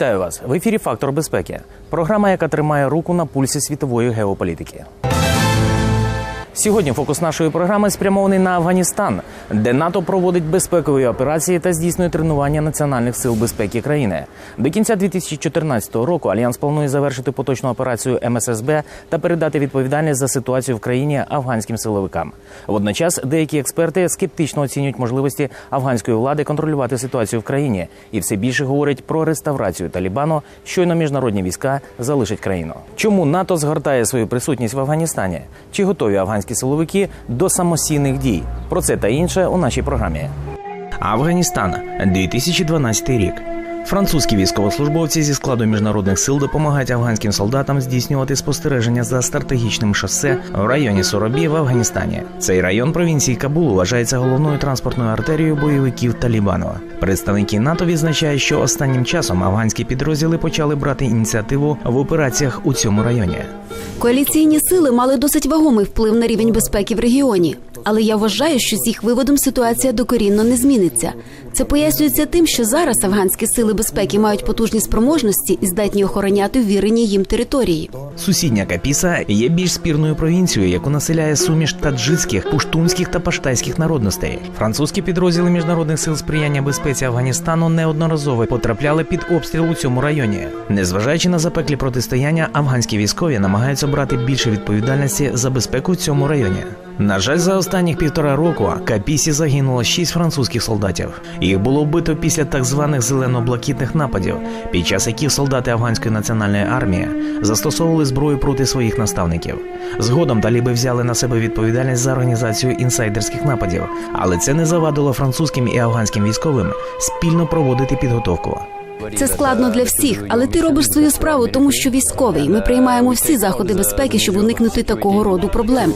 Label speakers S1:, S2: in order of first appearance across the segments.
S1: Вітаю вас в ефірі Фактор безпеки. Програма, яка тримає руку на пульсі світової геополітики. Сьогодні фокус нашої програми спрямований на Афганістан, де НАТО проводить безпекові операції та здійснює тренування національних сил безпеки країни. До кінця 2014 року альянс планує завершити поточну операцію МССБ та передати відповідальність за ситуацію в країні афганським силовикам. Водночас деякі експерти скептично оцінюють можливості афганської влади контролювати ситуацію в країні і все більше говорять про реставрацію Талібану, щойно міжнародні війська залишать країну. Чому НАТО згортає свою присутність в Афганістані? Чи готові афганські силовики до самостійних дій? Про це та інше у нашій програмі. Афганістан 2012 рік. Французькі військовослужбовці зі складу міжнародних сил допомагають афганським солдатам здійснювати спостереження за стратегічним шосе в районі Соробі в Афганістані. Цей район провінції Кабулу вважається головною транспортною артерією бойовиків Талібану. Представники НАТО відзначають, що останнім часом афганські підрозділи почали брати ініціативу в операціях у цьому районі.
S2: Коаліційні сили мали досить вагомий вплив на рівень безпеки в регіоні, але я вважаю, що з їх виводом ситуація докорінно не зміниться. Це пояснюється тим, що зараз афганські сили безпеки мають потужні спроможності і здатні охороняти ввірені їм території.
S1: Сусідня Капіса є більш спірною провінцією, яку населяє суміш таджицьких, пуштунських та паштайських народностей. Французькі підрозділи міжнародних сил сприяння безпеці Афганістану неодноразово потрапляли під обстріл у цьому районі. Незважаючи на запеклі протистояння, афганські військові намагаються брати більше відповідальності за безпеку в цьому районі. На жаль, за останніх півтора року Капісі загинуло шість французьких солдатів. Їх було вбито після так званих зелено-блакитних нападів, під час яких солдати афганської національної армії застосовували зброю проти своїх наставників. Згодом таліби взяли на себе відповідальність за організацію інсайдерських нападів, але це не завадило французьким і афганським військовим спільно проводити підготовку.
S2: Це складно для всіх, але ти робиш свою справу, тому що військовий. Ми приймаємо всі заходи безпеки, щоб уникнути такого роду проблем.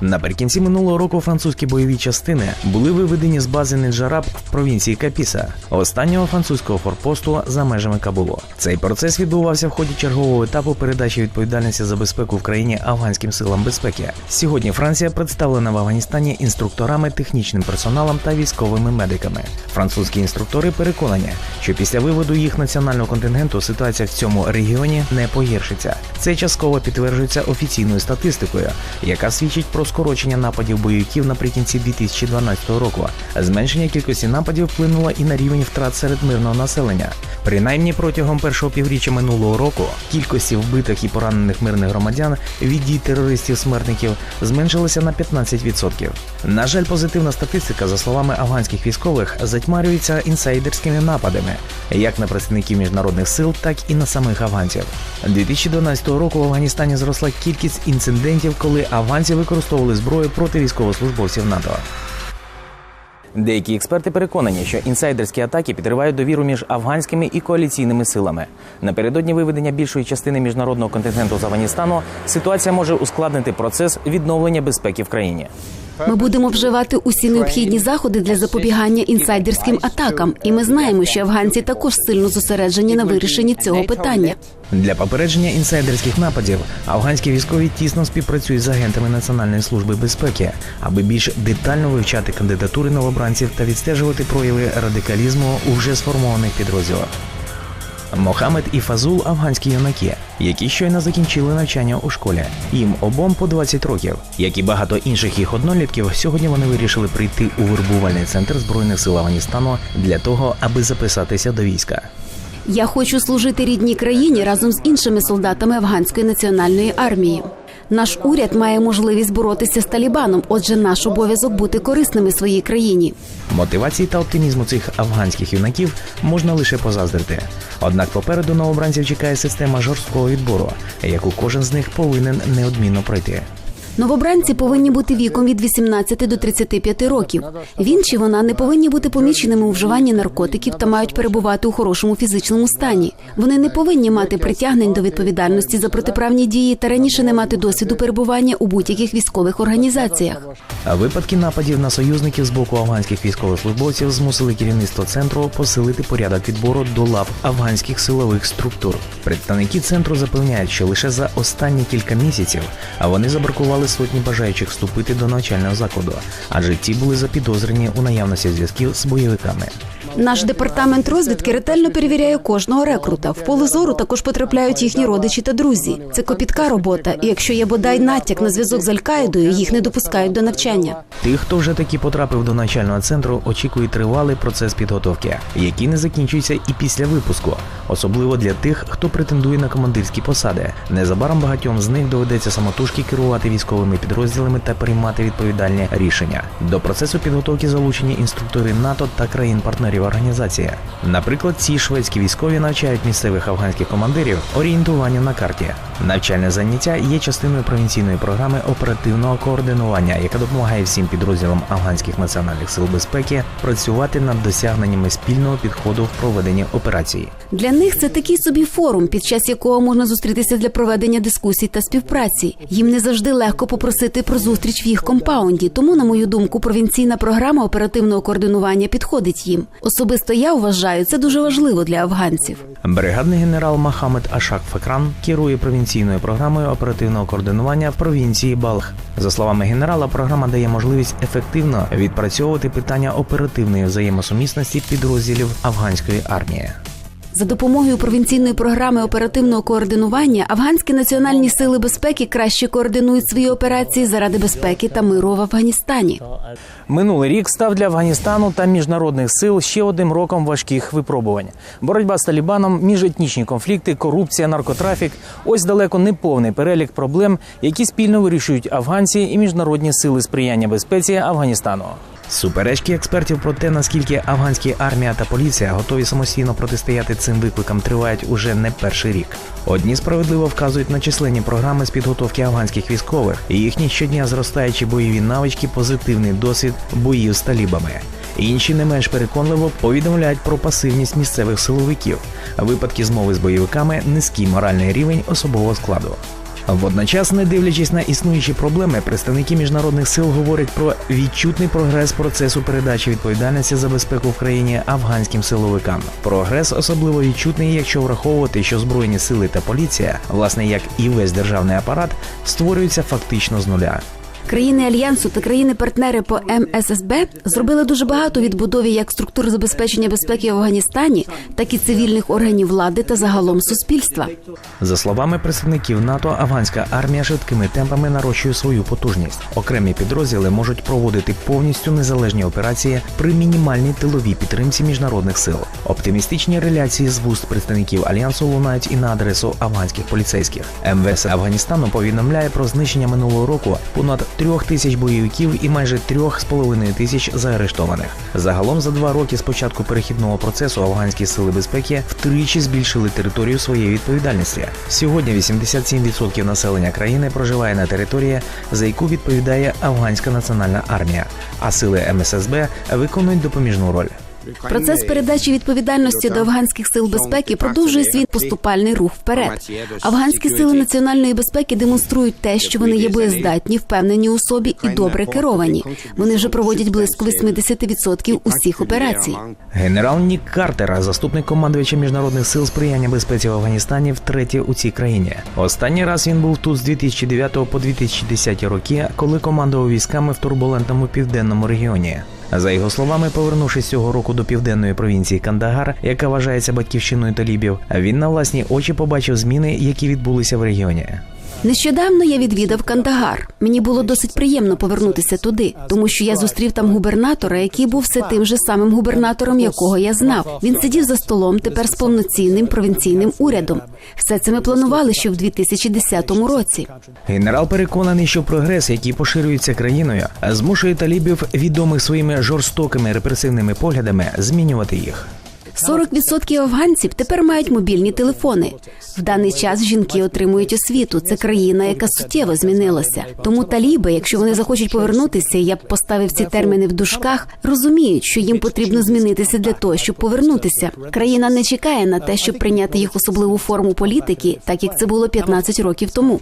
S1: Наприкінці минулого року французькі бойові частини були виведені з бази Неджараб в провінції Капіса, останнього французького форпосту за межами Кабулу. Цей процес відбувався в ході чергового етапу передачі відповідальності за безпеку в країні афганським силам безпеки. Сьогодні Франція представлена в Афганістані інструкторами, технічним персоналом та військовими медиками. Французькі інструктори переконані, що після виводу їх національного контингенту ситуація в цьому регіоні не погіршиться. Це частково підтверджується офіційною статистикою, яка свідчить про скорочення нападів бойовиків наприкінці 2012 року. Зменшення кількості нападів вплинуло і на рівень втрат серед мирного населення. Принаймні протягом першого півріччя минулого року кількості вбитих і поранених мирних громадян від дій терористів-смертників зменшилася на 15%. На жаль, позитивна статистика, за словами афганських військових, затьмарюється інсайдерськими нападами, як на представників міжнародних сил, так і на самих афганців. 2012 року в Афганістані зросла кількість інцидентів, коли афганці використовували зброю проти військовослужбовців НАТО. Деякі експерти переконані, що інсайдерські атаки підривають довіру між афганськими і коаліційними силами. Напередодні виведення більшої частини міжнародного контингенту з Афганістану ситуація може ускладнити процес відновлення безпеки в країні.
S2: Ми будемо вживати усі необхідні заходи для запобігання інсайдерським атакам, і ми знаємо, що афганці також сильно зосереджені на вирішенні цього питання.
S1: Для попередження інсайдерських нападів афганські військові тісно співпрацюють з агентами Національної служби безпеки, аби більш детально вивчати кандидатури новобранців та відстежувати прояви радикалізму у вже сформованих підрозділах. Мохамед і Фазул афганські юнаки, які щойно закінчили навчання у школі. Їм обом по 20 років. Як і багато інших їх однолітків, сьогодні вони вирішили прийти у вербувальний центр збройних сил Афганістану для того, аби записатися до війська.
S2: Я хочу служити рідній країні разом з іншими солдатами афганської національної армії. Наш уряд має можливість боротися з Талібаном, отже, наш обов'язок бути корисними своїй країні.
S1: Мотивації та оптимізму цих афганських юнаків можна лише позаздрити. Однак попереду новобранців чекає система жорсткого відбору, яку кожен з них повинен неодмінно пройти.
S2: Новобранці повинні бути віком від 18 до 35 років. Він чи вона не повинні бути поміченими у вживанні наркотиків та мають перебувати у хорошому фізичному стані. Вони не повинні мати притягнень до відповідальності за протиправні дії та раніше не мати досвіду перебування у будь-яких військових організаціях.
S1: А випадки нападів на союзників з боку афганських військовослужбовців змусили керівництво центру посилити порядок відбору до лав афганських силових структур. Представники центру запевняють, що лише за останні кілька місяців а вони забракували сотні бажаючих вступити до навчального закладу, адже ті були запідозрені у наявності зв'язків з бойовиками.
S2: Наш департамент розвідки ретельно перевіряє кожного рекрута. В поле зору також потрапляють їхні родичі та друзі. Це копітка робота. І якщо є бодай натяк на зв'язок з Аль-Каїдою, їх не допускають до навчання.
S1: Тих, хто вже таки потрапив до навчального центру, очікує тривалий процес підготовки, який не закінчується і після випуску, особливо для тих, хто претендує на командирські посади. Незабаром багатьом з них доведеться самотужки керувати військовими підрозділами та приймати відповідальні рішення. До процесу підготовки залучені інструктори НАТО та країн-партнерів організації. Наприклад, ці шведські військові навчають місцевих афганських командирів орієнтуванню на карті. Навчальне заняття є частиною провінційної програми оперативного координування, яка допомагає всім підрозділам афганських національних сил безпеки працювати над досягненнями спільного підходу в проведенні операції.
S2: Для них це такий собі форум, під час якого можна зустрітися для проведення дискусій та співпраці. Їм не завжди легко попросити про зустріч в їх компаунді. Тому, на мою думку, провінційна програма оперативного координування підходить їм. Особисто я вважаю, це дуже важливо для афганців.
S1: Бригадний генерал Махамед Ашак Фекран керує провінційною програмою оперативного координування в провінції Балх. За словами генерала, програма дає можливість ефективно відпрацьовувати питання оперативної взаємосумісності підрозділів афганської армії.
S2: За допомогою провінційної програми оперативного координування афганські національні сили безпеки краще координують свої операції заради безпеки та миру в Афганістані.
S3: Минулий рік став для Афганістану та міжнародних сил ще одним роком важких випробувань. Боротьба з Талібаном, міжетнічні конфлікти, корупція, наркотрафік ось далеко не повний перелік проблем, які спільно вирішують афганці і міжнародні сили сприяння безпеці Афганістану.
S1: Суперечки експертів про те, наскільки афганські армія та поліція готові самостійно протистояти цим викликам, тривають уже не перший рік. Одні справедливо вказують на численні програми з підготовки афганських військових і їхні щодня зростаючі бойові навички, позитивний досвід боїв з талібами. Інші не менш переконливо повідомляють про пасивність місцевих силовиків, випадки змови з бойовиками, низький моральний рівень особового складу. Водночас, не дивлячись на існуючі проблеми, представники міжнародних сил говорять про відчутний прогрес процесу передачі відповідальності за безпеку в країні афганським силовикам. Прогрес особливо відчутний, якщо враховувати, що збройні сили та поліція, власне як і весь державний апарат, створюються фактично з нуля.
S2: Країни альянсу та країни-партнери по МССБ зробили дуже багато відбудові як структур забезпечення безпеки в Афганістані, так і цивільних органів влади та загалом суспільства.
S1: За словами представників НАТО, афганська армія швидкими темпами нарощує свою потужність. Окремі підрозділи можуть проводити повністю незалежні операції при мінімальній тиловій підтримці міжнародних сил. Оптимістичні реляції з вуст представників альянсу лунають і на адресу афганських поліцейських. МВС Афганістану повідомляє про знищення минулого року понад трьох тисяч бойовиків і майже трьох з половиною тисяч заарештованих. Загалом за два роки з початку перехідного процесу афганські сили безпеки втричі збільшили територію своєї відповідальності. Сьогодні 87% населення країни проживає на території, за яку відповідає афганська національна армія, а сили МССБ виконують допоміжну роль.
S2: Процес передачі відповідальності до афганських сил безпеки продовжує свій поступальний рух вперед. Афганські сили національної безпеки демонструють те, що вони є боєздатні, впевнені у собі і добре керовані. Вони вже проводять близько 80% усіх операцій.
S1: Генерал Нік Картер, заступник командувача міжнародних сил сприяння безпеці в Афганістані, втретє у цій країні. Останній раз він був тут з 2009 по 2010 роки, коли командував військами в турбулентному південному регіоні. За його словами, повернувшись цього року до південної провінції Кандагар, яка вважається батьківщиною талібів, він на власні очі побачив зміни, які відбулися в регіоні.
S2: Нещодавно я відвідав Кандагар. Мені було досить приємно повернутися туди, тому що я зустрів там губернатора, який був все тим же самим губернатором, якого я знав. Він сидів за столом тепер з повноцінним провінційним урядом. Все це ми планували ще в 2010 році.
S1: Генерал переконаний, що прогрес, який поширюється країною, змушує талібів, відомих своїми жорстокими репресивними поглядами, змінювати їх.
S2: 40% афганців тепер мають мобільні телефони. В даний час жінки отримують освіту. Це країна, яка суттєво змінилася. Тому таліби, якщо вони захочуть повернутися, я б поставив ці терміни в дужках, розуміють, що їм потрібно змінитися для того, щоб повернутися. Країна не чекає на те, щоб прийняти їх особливу форму політики, так як це було 15 років тому.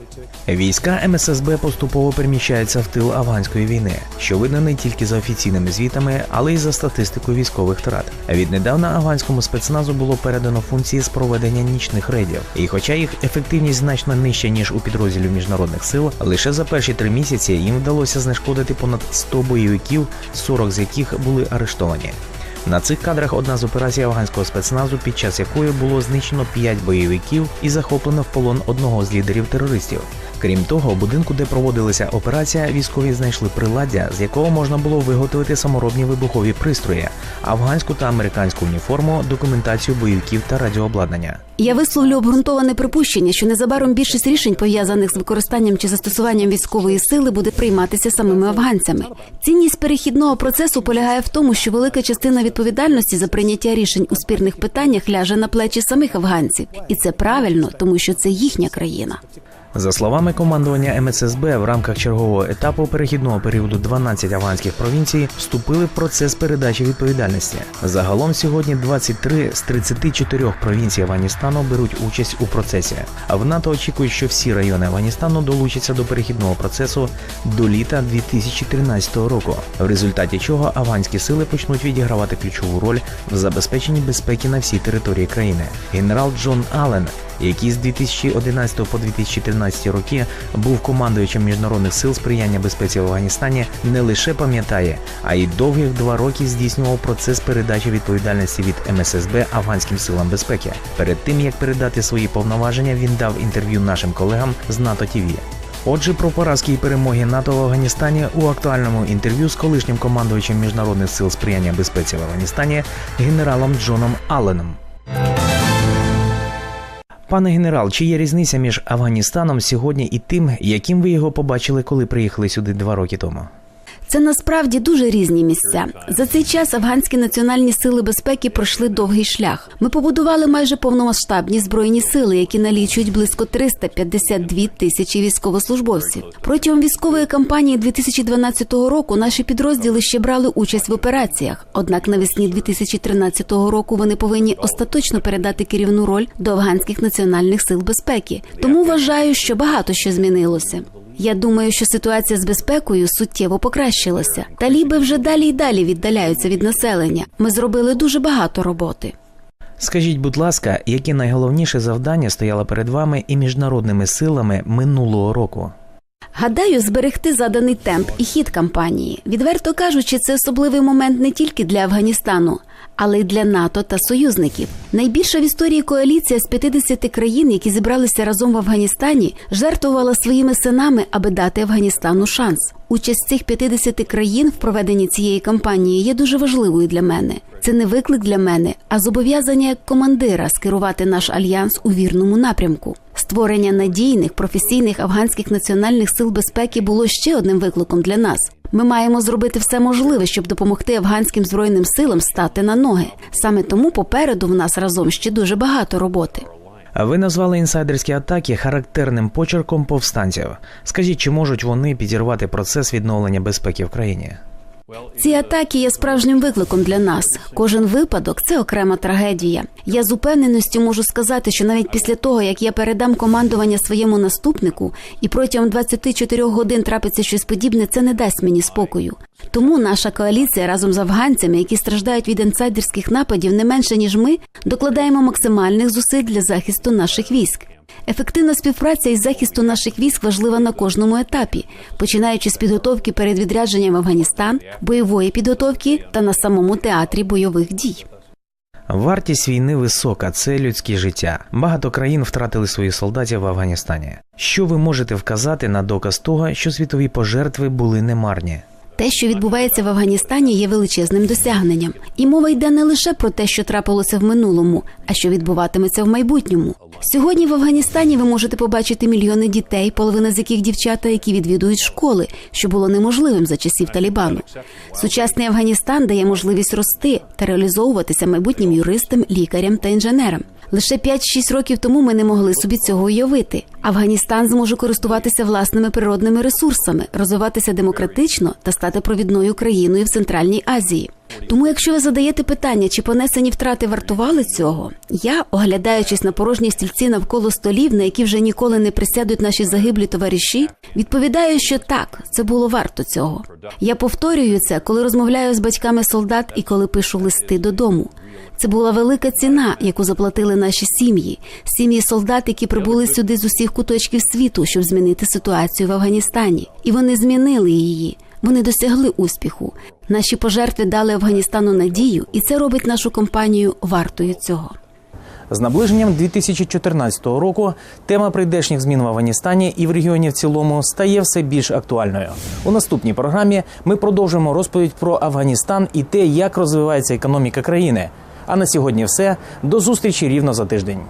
S1: Війська МССБ поступово переміщаються в тил афганської війни, що видно не тільки за офіційними звітами, але й за статистикою військових втрат. Віднедавна афганську французькому спецназу було передано функції з проведення нічних рейдів. І хоча їх ефективність значно нижча ніж у підрозділів міжнародних сил, лише за перші три місяці їм вдалося знешкодити понад 100 бойовиків, 40 з яких були арештовані. На цих кадрах одна з операцій афганського спецназу, під час якої було знищено 5 бойовиків і захоплено в полон одного з лідерів терористів. Крім того, у будинку, де проводилася операція, військові знайшли приладдя, з якого можна було виготовити саморобні вибухові пристрої, афганську та американську уніформу, документацію бойовиків та радіообладнання.
S2: Я висловлю обґрунтоване припущення, що незабаром більшість рішень, пов'язаних з використанням чи застосуванням військової сили, буде прийматися самими афганцями. Цінність перехідного процесу полягає в тому, що велика частина відповідальності за прийняття рішень у спірних питаннях ляже на плечі самих афганців, і це правильно, тому що це їхня країна.
S1: За словами командування МССБ, в рамках чергового етапу перехідного періоду 12 афганських провінцій вступили в процес передачі відповідальності. Загалом сьогодні 23 з 34 провінцій Афганістану беруть участь у процесі. А в НАТО очікують, що всі райони Афганістану долучаться до перехідного процесу до літа 2013 року, в результаті чого афганські сили почнуть відігравати ключову роль в забезпеченні безпеки на всій території країни. Генерал Джон Аллен який з 2011 по 2013 роки був командуючим міжнародних сил сприяння безпеці в Афганістані, не лише пам'ятає, а й довгих два роки здійснював процес передачі відповідальності від МССБ афганським силам безпеки. Перед тим як передати свої повноваження, він дав інтерв'ю нашим колегам з НАТО ТІВІ. Отже, про поразки і перемоги НАТО в Афганістані у актуальному інтерв'ю з колишнім командуючим міжнародних сил сприяння безпеці в Афганістані генералом Джоном Алленом. Пане генерал, чи є різниця між Афганістаном сьогодні і тим, яким ви його побачили, коли приїхали сюди два роки тому?
S2: Це насправді дуже різні місця. За цей час афганські національні сили безпеки пройшли довгий шлях. Ми побудували майже повномасштабні збройні сили, які налічують близько 352 тисячі військовослужбовців. Протягом військової кампанії 2012 року наші підрозділи ще брали участь в операціях. Однак навесні 2013 року вони повинні остаточно передати керівну роль до афганських національних сил безпеки. Тому вважаю, що багато що змінилося. Я думаю, що ситуація з безпекою суттєво покращилася. Таліби вже далі й далі віддаляються від населення. Ми зробили дуже багато роботи.
S1: Скажіть, будь ласка, яке найголовніше завдання стояло перед вами і міжнародними силами минулого року?
S2: Гадаю, зберегти заданий темп і хід кампанії. Відверто кажучи, це особливий момент не тільки для Афганістану, але й для НАТО та союзників. Найбільша в історії коаліція з 50 країн, які зібралися разом в Афганістані, жертвувала своїми синами, аби дати Афганістану шанс. Участь цих 50 країн в проведенні цієї кампанії є дуже важливою для мене. Це не виклик для мене, а зобов'язання як командира скерувати наш альянс у вірному напрямку. Створення надійних професійних афганських національних сил безпеки було ще одним викликом для нас. Ми маємо зробити все можливе, щоб допомогти афганським збройним силам стати на ноги. Саме тому попереду в нас разом ще дуже багато роботи.
S1: Ви назвали інсайдерські атаки характерним почерком повстанців. Скажіть, чи можуть вони підірвати процес відновлення безпеки в країні?
S2: Ці атаки є справжнім викликом для нас. Кожен випадок це окрема трагедія. Я з упевненістю можу сказати, що навіть після того, як я передам командування своєму наступнику, і протягом 24 годин трапиться щось подібне, це не дасть мені спокою. Тому наша коаліція разом з афганцями, які страждають від інсайдерських нападів не менше ніж ми, докладаємо максимальних зусиль для захисту наших військ. Ефективна співпраця із захисту наших військ важлива на кожному етапі, починаючи з підготовки перед відрядженням в Афганістан, бойової підготовки та на самому театрі бойових дій.
S1: Вартість війни висока, це людське життя. Багато країн втратили своїх солдатів в Афганістані. Що ви можете вказати на доказ того, що світові пожертви були немарні?
S2: Те, що відбувається в Афганістані, є величезним досягненням, і мова йде не лише про те, що трапилося в минулому, а що відбуватиметься в майбутньому. Сьогодні в Афганістані ви можете побачити мільйони дітей, половина з яких дівчата, які відвідують школи, що було неможливим за часів Талібану. Сучасний Афганістан дає можливість рости та реалізовуватися майбутнім юристам, лікарям та інженерам. Лише 5-6 років тому ми не могли собі цього уявити. Афганістан зможе користуватися власними природними ресурсами, розвиватися демократично та стати провідною країною в Центральній Азії. Тому, якщо ви задаєте питання, чи понесені втрати вартували цього, я, оглядаючись на порожні стільці навколо столів, на які вже ніколи не присядуть наші загиблі товариші, відповідаю, що так, це було варто цього. Я повторюю це, коли розмовляю з батьками солдат і коли пишу листи додому. Це була велика ціна, яку заплатили наші сім'ї, сім'ї солдат, які прибули сюди з усіх куточків світу, щоб змінити ситуацію в Афганістані. І вони змінили її. Вони досягли успіху. Наші пожертви дали Афганістану надію, і це робить нашу компанію вартою цього.
S1: З наближенням 2014 року тема прийдешніх змін в Афганістані і в регіоні в цілому стає все більш актуальною. У наступній програмі ми продовжимо розповідь про Афганістан і те, як розвивається економіка країни. А на сьогодні все. До зустрічі рівно за тиждень.